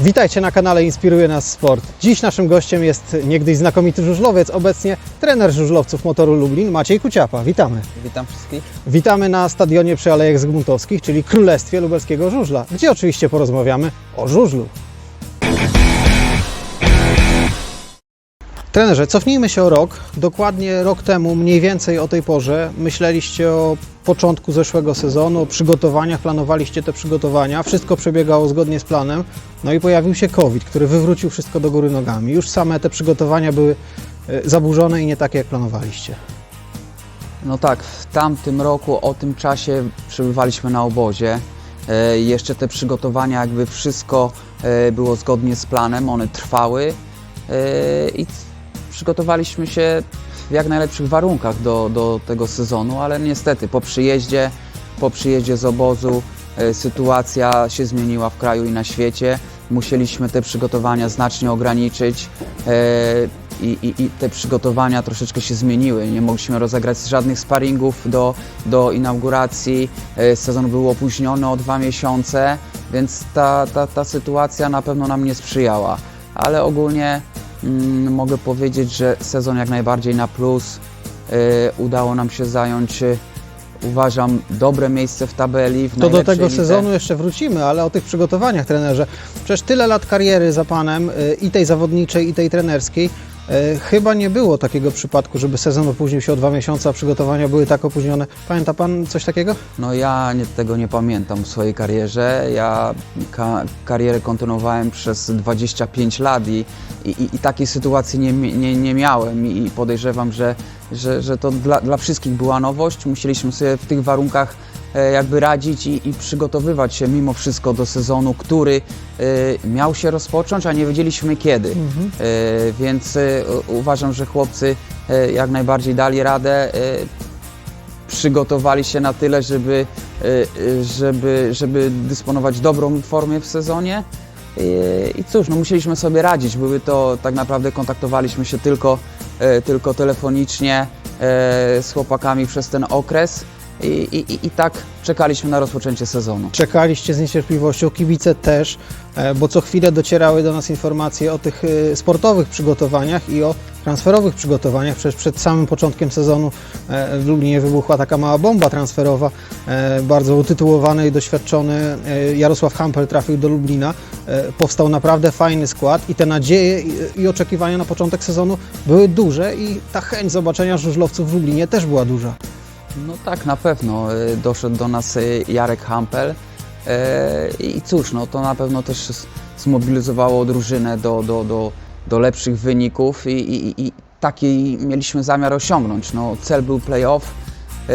Witajcie na kanale Inspiruje Nas Sport. Dziś naszym gościem jest niegdyś znakomity żużlowiec, obecnie trener żużlowców Motoru Lublin, Maciej Kuciapa. Witamy. Witam wszystkich. Witamy na stadionie przy Alejach Zygmuntowskich, czyli Królestwie Lubelskiego Żużla, gdzie oczywiście porozmawiamy o żużlu. Trenerze, cofnijmy się o rok. Dokładnie rok temu, mniej więcej o tej porze, myśleliście o początku zeszłego sezonu, o przygotowaniach, planowaliście te przygotowania, wszystko przebiegało zgodnie z planem, no i pojawił się COVID, który wywrócił wszystko do góry nogami. Już same te przygotowania były e, zaburzone i nie takie, jak planowaliście. No tak, w tamtym roku o tym czasie przebywaliśmy na obozie. E, jeszcze te przygotowania, jakby wszystko e, było zgodnie z planem, one trwały i przygotowaliśmy się w jak najlepszych warunkach do, do tego sezonu, ale niestety po przyjeździe, po przyjeździe z obozu e, sytuacja się zmieniła w kraju i na świecie. Musieliśmy te przygotowania znacznie ograniczyć. e, i, i, i te przygotowania troszeczkę się zmieniły. Nie mogliśmy rozegrać żadnych sparingów do, do inauguracji. E, Sezon był opóźniony o dwa miesiące, więc ta, ta, ta sytuacja na pewno nam nie sprzyjała. Ale ogólnie mogę powiedzieć, że sezon jak najbardziej na plus. E, Udało nam się zająć, e, uważam, dobre miejsce w tabeli. W To do tego lidze. sezonu jeszcze wrócimy, ale o tych przygotowaniach, trenerze. Przecież tyle lat kariery za panem, y, i tej zawodniczej, i tej trenerskiej. Y, Chyba nie było takiego przypadku, żeby sezon opóźnił się o dwa miesiące, a przygotowania były tak opóźnione. Pamięta pan coś takiego? No ja nie, tego nie pamiętam w swojej karierze. Ja ka karierę kontynuowałem przez 25 lat i, i, i takiej sytuacji nie, nie, nie miałem i podejrzewam, że, że, że to dla, dla wszystkich była nowość. Musieliśmy sobie w tych warunkach e, jakby radzić i, i przygotowywać się mimo wszystko do sezonu, który e, miał się rozpocząć, a nie wiedzieliśmy kiedy. E, Więc e, u- uważam, że chłopcy e, jak najbardziej dali radę. e, przygotowali się na tyle, żeby, żeby, żeby dysponować dobrą formę w sezonie. I, cóż, no musieliśmy sobie radzić. Były to tak naprawdę kontaktowaliśmy się tylko, e, tylko telefonicznie e, z chłopakami przez ten okres i, i, i- i tak czekaliśmy na rozpoczęcie sezonu. Czekaliście z niecierpliwością, kibice też, e, bo co chwilę docierały do nas informacje o tych e, sportowych przygotowaniach i o transferowych przygotowaniach. Przecież przed samym początkiem sezonu e, w Lublinie wybuchła taka mała bomba transferowa. E, Bardzo utytułowany i doświadczony e, Jarosław Hampel trafił do Lublina. Powstał naprawdę fajny skład i te nadzieje i- oczekiwania na początek sezonu były duże i ta chęć zobaczenia żużlowców w Lublinie też była duża. No tak, na pewno. Doszedł do nas Jarek Hampel i cóż, no to na pewno też zmobilizowało drużynę do, do, do, do lepszych wyników i, i, i taki mieliśmy zamiar osiągnąć. No, cel był playoff. E,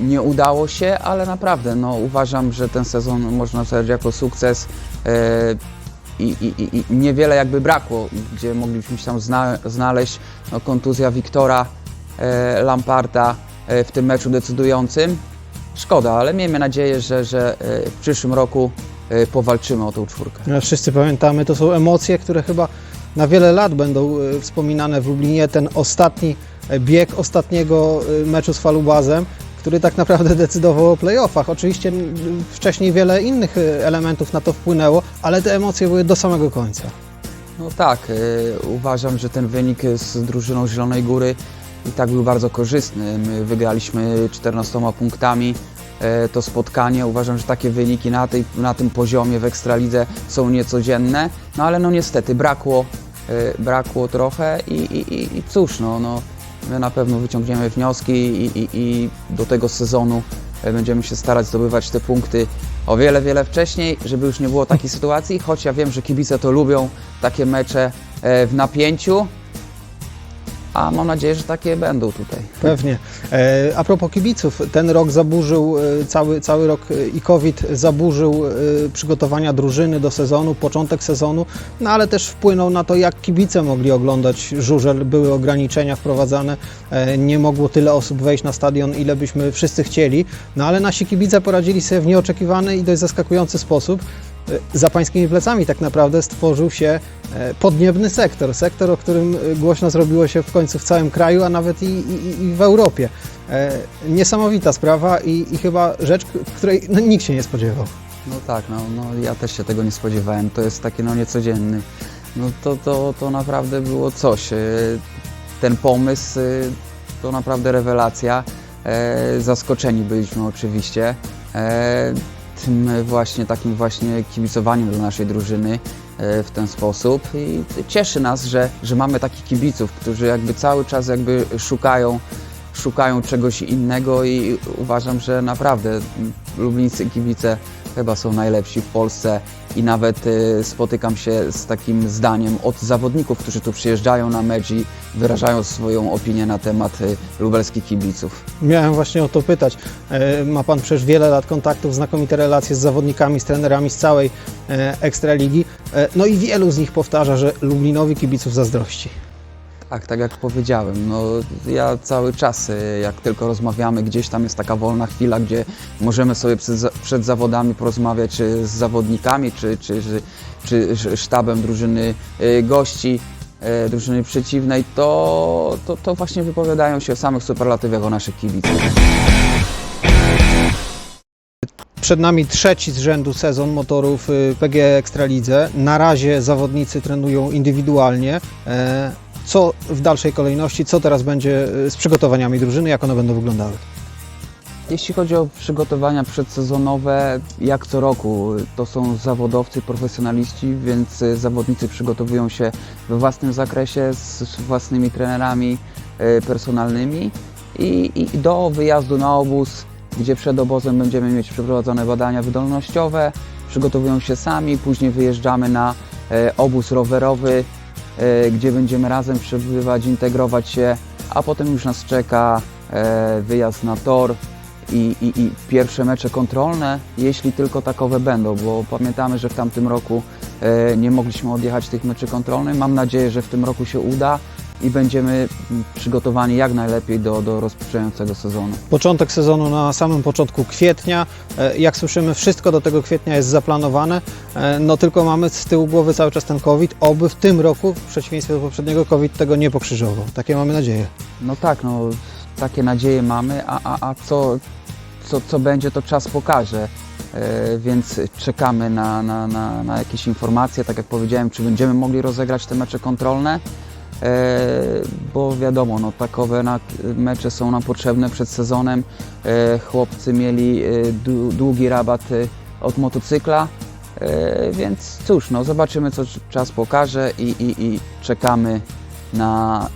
Nie udało się, ale naprawdę no, uważam, że ten sezon można oceniać jako sukces. E, i, i, i- niewiele jakby brakło, gdzie mogliśmy się tam zna, znaleźć. No, kontuzja Wiktora e, Lamparta w tym meczu decydującym. Szkoda, ale miejmy nadzieję, że, że w przyszłym roku powalczymy o tą czwórkę. No, Wszyscy pamiętamy, to są emocje, które chyba na wiele lat będą e, wspominane w Lublinie. Ten ostatni e, bieg ostatniego e, meczu z Falubazem, który tak naprawdę decydował o playoffach. Oczywiście wcześniej wiele innych e, elementów na to wpłynęło, ale te emocje były do samego końca. No tak, e, uważam, że ten wynik z drużyną Zielonej Góry i tak był bardzo korzystny. My wygraliśmy 14 punktami e, to spotkanie. Uważam, że takie wyniki na, tej, na tym poziomie w Ekstralidze są niecodzienne, no ale no niestety brakło, e, brakło trochę i, i, i, cóż, no, no, my na pewno wyciągniemy wnioski i, i, i do tego sezonu e, będziemy się starać zdobywać te punkty o wiele, wiele wcześniej, żeby już nie było takiej sytuacji, choć ja wiem, że kibice to lubią, takie mecze e, w napięciu, a mam nadzieję, że takie będą tutaj. Pewnie. E, a propos kibiców, ten rok zaburzył, e, cały, cały rok e, i COVID zaburzył przygotowania drużyny do sezonu, początek sezonu, no ale też wpłynął na to, jak kibice mogli oglądać żużel. Były ograniczenia wprowadzane, nie mogło tyle osób wejść na stadion, ile byśmy wszyscy chcieli, no ale nasi kibice poradzili sobie w nieoczekiwany i dość zaskakujący sposób. E, Za pańskimi plecami tak naprawdę stworzył się e, podniebny sektor, sektor, o którym e, głośno zrobiło się w końcu w całym kraju, a nawet i, i, i w Europie. Niesamowita sprawa i, i chyba rzecz, której no, nikt się nie spodziewał. No tak, no, no ja też się tego nie spodziewałem. To jest takie no niecodzienny. No to, to, to naprawdę było coś. Ten pomysł to naprawdę rewelacja. Zaskoczeni byliśmy oczywiście tym właśnie takim właśnie kibicowaniem dla naszej drużyny e, w ten sposób. I cieszy nas, że, że mamy takich kibiców, którzy jakby cały czas jakby szukają szukają czegoś innego i uważam, że naprawdę lublińscy kibice chyba są najlepsi w Polsce i nawet y, spotykam się z takim zdaniem od zawodników, którzy tu przyjeżdżają na mecz i wyrażają swoją opinię na temat y, lubelskich kibiców. Miałem właśnie o to pytać. E, Ma Pan przecież wiele lat kontaktów, znakomite relacje z zawodnikami, z trenerami z całej e, Ekstraligi. E, No i wielu z nich powtarza, że Lublinowi kibiców zazdrości. Tak, tak jak powiedziałem, no ja cały czas, y, jak tylko rozmawiamy, gdzieś tam jest taka wolna chwila, gdzie możemy sobie przed, przed zawodami porozmawiać czy z zawodnikami, czy, czy, czy, czy sz- sztabem drużyny y, gości, drużyny przeciwnej, to, to, to właśnie wypowiadają się o samych superlatywach o naszych kibicach. Przed nami trzeci z rzędu sezon motorów PG Ekstralidze. Na razie zawodnicy trenują indywidualnie. E, Co w dalszej kolejności, co teraz będzie y, z przygotowaniami drużyny, jak one będą wyglądały? Jeśli chodzi o przygotowania przedsezonowe, jak co roku, to są zawodowcy, profesjonaliści, więc y, zawodnicy przygotowują się we własnym zakresie z własnymi trenerami y, personalnymi i, i do wyjazdu na obóz, gdzie przed obozem będziemy mieć przeprowadzone badania wydolnościowe, przygotowują się sami, później wyjeżdżamy na e, obóz rowerowy, e, gdzie będziemy razem przebywać, integrować się, a potem już nas czeka e, wyjazd na tor, i, i, i pierwsze mecze kontrolne, jeśli tylko takowe będą, bo pamiętamy, że w tamtym roku e, nie mogliśmy odjechać tych meczy kontrolnych. Mam nadzieję, że w tym roku się uda i będziemy przygotowani jak najlepiej do, do rozpoczynającego sezonu. Początek sezonu na samym początku kwietnia. E, Jak słyszymy, wszystko do tego kwietnia jest zaplanowane. E, No tylko mamy z tyłu głowy cały czas ten COVID. Oby w tym roku, w przeciwieństwie do poprzedniego, COVID tego nie pokrzyżował. Takie mamy nadzieję. No tak, no takie nadzieje mamy, a, a, a co, co, co będzie, to czas pokaże. E, więc czekamy na, na, na, na jakieś informacje, tak jak powiedziałem, czy będziemy mogli rozegrać te mecze kontrolne, bo wiadomo, no, takowe mecze są nam potrzebne przed sezonem. E, chłopcy mieli e, dłu- długi rabat e, od motocykla, e, więc cóż, no, zobaczymy, co czas pokaże i, i, i czekamy na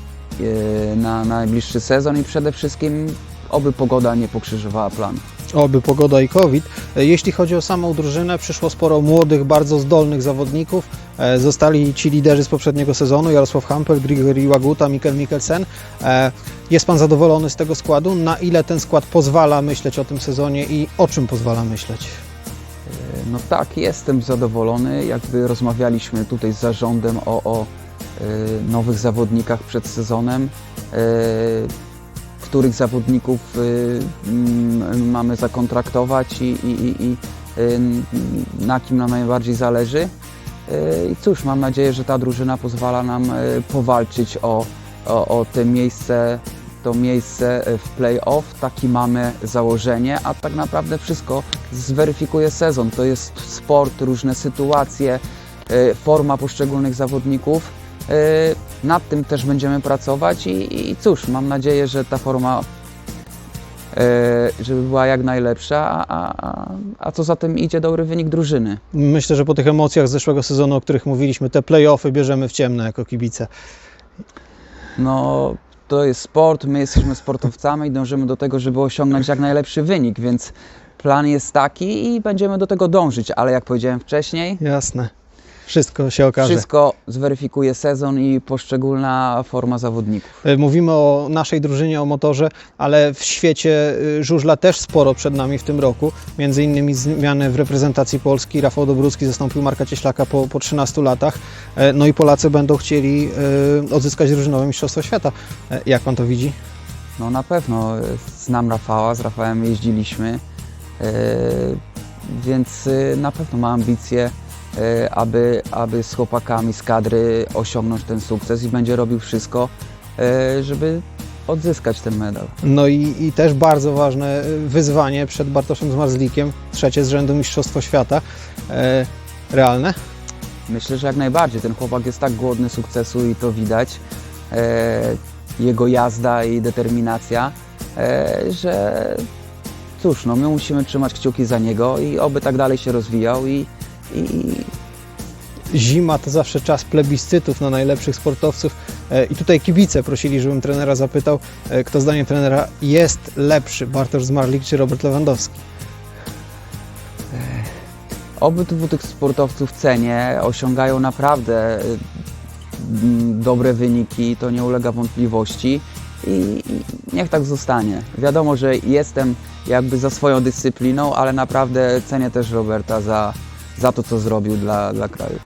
e, na najbliższy sezon i przede wszystkim oby pogoda nie pokrzyżowała planu. Oby pogoda i COVID. E, Jeśli chodzi o samą drużynę, przyszło sporo młodych, bardzo zdolnych zawodników. E, Zostali ci liderzy z poprzedniego sezonu, Jarosław Hampel, Grigory Łaguta, Mikkel Mikkelsen. E, Jest Pan zadowolony z tego składu? Na ile ten skład pozwala myśleć o tym sezonie i o czym pozwala myśleć? No tak, jestem zadowolony. Jakby rozmawialiśmy tutaj z zarządem o, o nowych zawodnikach przed sezonem, których zawodników e, mm, mamy zakontraktować i, i, i, e, na kim nam najbardziej zależy. E, I cóż, mam nadzieję, że ta drużyna pozwala nam powalczyć o, o, o te miejsce, to miejsce w play-off. Taki mamy założenie, a tak naprawdę wszystko zweryfikuje sezon. To jest sport, różne sytuacje, forma poszczególnych zawodników. E, Nad tym też będziemy pracować i, i cóż, mam nadzieję, że ta forma e, żeby była jak najlepsza, a, a, a, co za tym idzie dobry wynik drużyny. Myślę, że po tych emocjach z zeszłego sezonu, o których mówiliśmy, te play-offy bierzemy w ciemno jako kibice. No, to jest sport, my jesteśmy sportowcami i dążymy do tego, żeby osiągnąć jak najlepszy wynik, więc plan jest taki i będziemy do tego dążyć, ale jak powiedziałem wcześniej, Jasne. Wszystko się okaże. wszystko zweryfikuje sezon i poszczególna forma zawodników. E, Mówimy o naszej drużynie, o motorze, ale w świecie y, żużla też sporo przed nami w tym roku. Między innymi zmiany w reprezentacji Polski. Rafał Dobruski zastąpił Marka Cieślaka po, po 13 latach. E, No i Polacy będą chcieli odzyskać drużynowe Mistrzostwo Świata. E, Jak Pan to widzi? No na pewno, e, znam Rafała, z Rafałem jeździliśmy, e, więc e, na pewno ma ambicje, e, aby, aby z chłopakami z kadry osiągnąć ten sukces i będzie robił wszystko, e, żeby odzyskać ten medal. No i, i też bardzo ważne y, wyzwanie przed Bartoszem Zmarzlikiem, trzecie z rzędu Mistrzostwo Świata. E, realne? Myślę, że jak najbardziej. Ten chłopak jest tak głodny sukcesu i to widać. E, jego jazda i determinacja, e, że cóż, no my musimy trzymać kciuki za niego i oby tak dalej się rozwijał i, i Zima to zawsze czas plebiscytów na najlepszych sportowców E, i tutaj kibice prosili, żebym trenera zapytał, e, kto zdaniem trenera jest lepszy, Bartosz Zmarzlik czy Robert Lewandowski? obydwu tych sportowców cenię, osiągają naprawdę dobre wyniki, to nie ulega wątpliwości i niech tak zostanie. Wiadomo, że jestem jakby za swoją dyscypliną, ale naprawdę cenię też Roberta za, za to, co zrobił dla, dla kraju.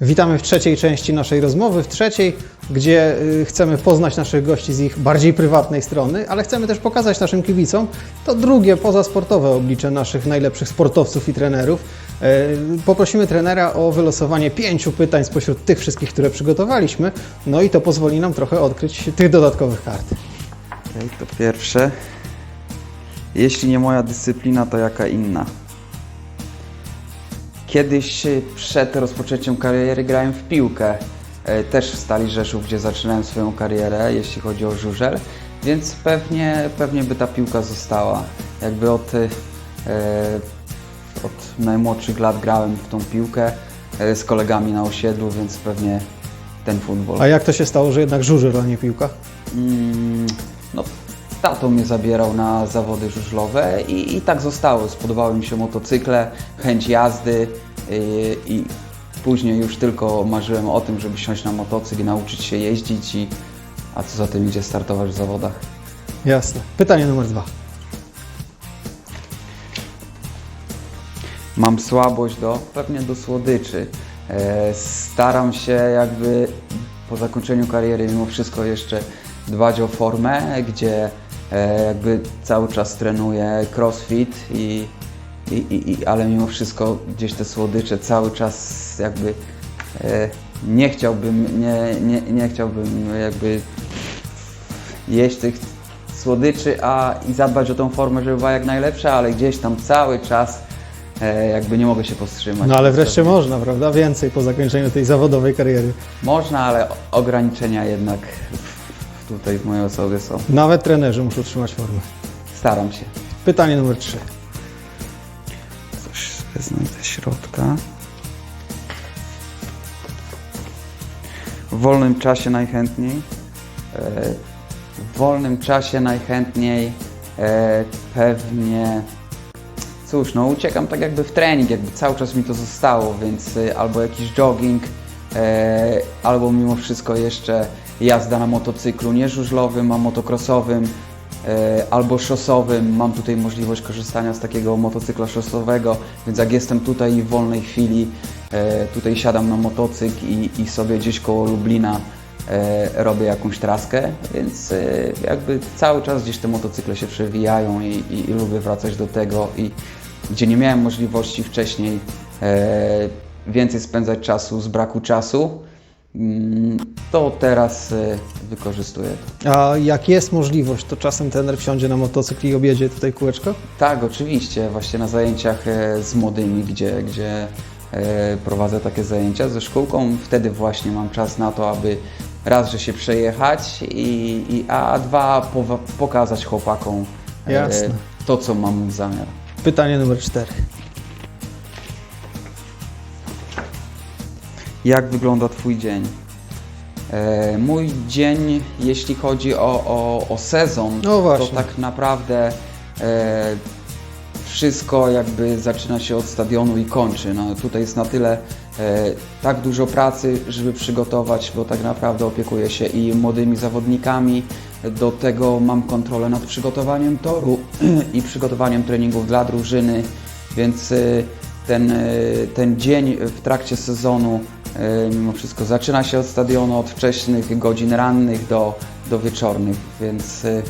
Witamy w trzeciej części naszej rozmowy, w trzeciej, gdzie y, chcemy poznać naszych gości z ich bardziej prywatnej strony, ale chcemy też pokazać naszym kibicom to drugie pozasportowe oblicze naszych najlepszych sportowców i trenerów. E, Poprosimy trenera o wylosowanie pięciu pytań spośród tych wszystkich, które przygotowaliśmy, no i to pozwoli nam trochę odkryć tych dodatkowych kart. Okej, to pierwsze. Jeśli nie moja dyscyplina, to jaka inna? Kiedyś przed rozpoczęciem kariery grałem w piłkę. e, Też w Stali Rzeszów, gdzie zaczynałem swoją karierę, jeśli chodzi o żużel, więc pewnie, pewnie by ta piłka została. Jakby od, e, od najmłodszych lat grałem w tą piłkę e, z kolegami na osiedlu, więc pewnie ten futbol. A jak to się stało, że jednak żużel, a nie piłka? Mm, no, tato mnie zabierał na zawody żużlowe i, i tak zostało. Spodobały mi się motocykle, chęć jazdy yy, i później już tylko marzyłem o tym, żeby siąść na motocykl i nauczyć się jeździć i a co za tym idzie startować w zawodach. Jasne. Pytanie numer dwa. Mam słabość do, pewnie do słodyczy. E, staram się jakby po zakończeniu kariery mimo wszystko jeszcze dbać o formę, gdzie jakby cały czas trenuję crossfit i, i, i, i ale mimo wszystko gdzieś te słodycze cały czas jakby e, nie chciałbym, nie, nie, nie chciałbym jakby jeść tych słodyczy, a i zadbać o tą formę, żeby była jak najlepsza, ale gdzieś tam cały czas e, jakby nie mogę się powstrzymać. No ale wreszcie można, prawda? Więcej po zakończeniu tej zawodowej kariery. Można, ale ograniczenia jednak tutaj w mojej osobie są. Nawet trenerzy muszą trzymać formę. Staram się. Pytanie numer trzy. Coś wezmę ze środka. W wolnym czasie najchętniej. E, w wolnym czasie najchętniej e, pewnie. Cóż, no uciekam tak jakby w trening, jakby cały czas mi to zostało, więc e, albo jakiś jogging, e, albo mimo wszystko jeszcze jazda na motocyklu, nie żużlowym, a motocrossowym, e, albo szosowym. Mam tutaj możliwość korzystania z takiego motocykla szosowego, więc jak jestem tutaj w wolnej chwili, e, tutaj siadam na motocykl i, i sobie gdzieś koło Lublina e, robię jakąś traskę, więc jakby cały czas gdzieś te motocykle się przewijają i, i, i lubię wracać do tego i gdzie nie miałem możliwości wcześniej więcej spędzać czasu z braku czasu, mm, to teraz e, wykorzystuję. A jak jest możliwość, to czasem trener wsiądzie na motocykl i objedzie tutaj kółeczko? Tak, oczywiście, właśnie na zajęciach e, z młodymi, gdzie, gdzie e, prowadzę takie zajęcia ze szkółką, wtedy właśnie mam czas na to, aby raz, że się przejechać i, i a dwa pokazać chłopakom e, Jasne. to, co mam w zamiar. Pytanie numer cztery. Jak wygląda Twój dzień? E, mój dzień, jeśli chodzi o, o, o sezon, No to tak naprawdę e, wszystko jakby zaczyna się od stadionu i kończy. No, tutaj jest na tyle e, tak dużo pracy, żeby przygotować, bo tak naprawdę opiekuję się i młodymi zawodnikami. Do tego mam kontrolę nad przygotowaniem toru i przygotowaniem treningów dla drużyny, więc e, ten, e, ten dzień w trakcie sezonu mimo wszystko zaczyna się od stadionu, od wcześnych godzin rannych do, do wieczornych, więc e,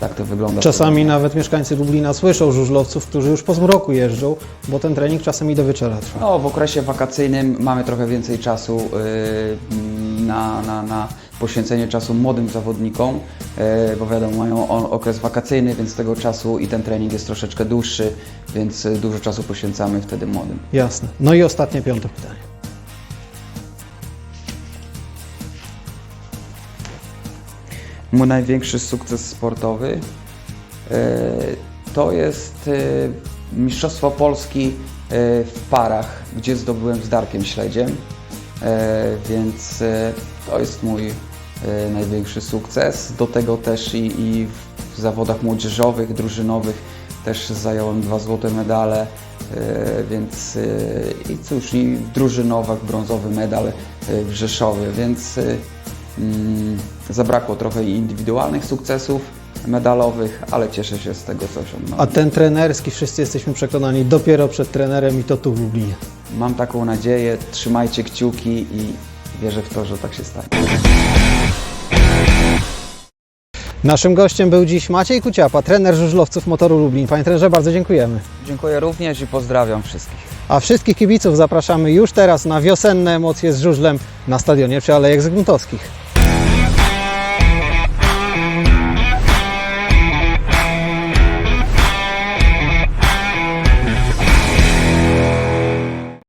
tak to wygląda. Czasami nawet mieszkańcy Lublina słyszą żużlowców, którzy już po zmroku jeżdżą, bo ten trening czasem i do wieczora trwa. No, w okresie wakacyjnym mamy trochę więcej czasu yy, na, na, na poświęcenie czasu młodym zawodnikom, e, bo wiadomo, mają okres wakacyjny, więc tego czasu i ten trening jest troszeczkę dłuższy, więc e, dużo czasu poświęcamy wtedy młodym. Jasne. No i ostatnie, piąte pytanie. Mój największy sukces sportowy e, to jest e, Mistrzostwo Polski e, w parach, gdzie zdobyłem z Darkiem Śledziem, więc to jest mój największy sukces. Do tego też i, i w zawodach młodzieżowych, drużynowych też zająłem dwa złote medale, więc i cóż, i w drużynowach brązowy medal w Rzeszowie, więc Mm, Zabrakło trochę indywidualnych sukcesów medalowych, ale cieszę się z tego, co osiągnąłem. A ten trenerski, wszyscy jesteśmy przekonani, dopiero przed trenerem i to tu w Lublinie. Mam taką nadzieję, trzymajcie kciuki i wierzę w to, że tak się stanie. Naszym gościem był dziś Maciej Kuciapa, trener żużlowców Motoru Lublin. Panie trenerze, bardzo dziękujemy. Dziękuję również i pozdrawiam wszystkich. A wszystkich kibiców zapraszamy już teraz na wiosenne emocje z żużlem na stadionie przy Alejach Zygmuntowskich.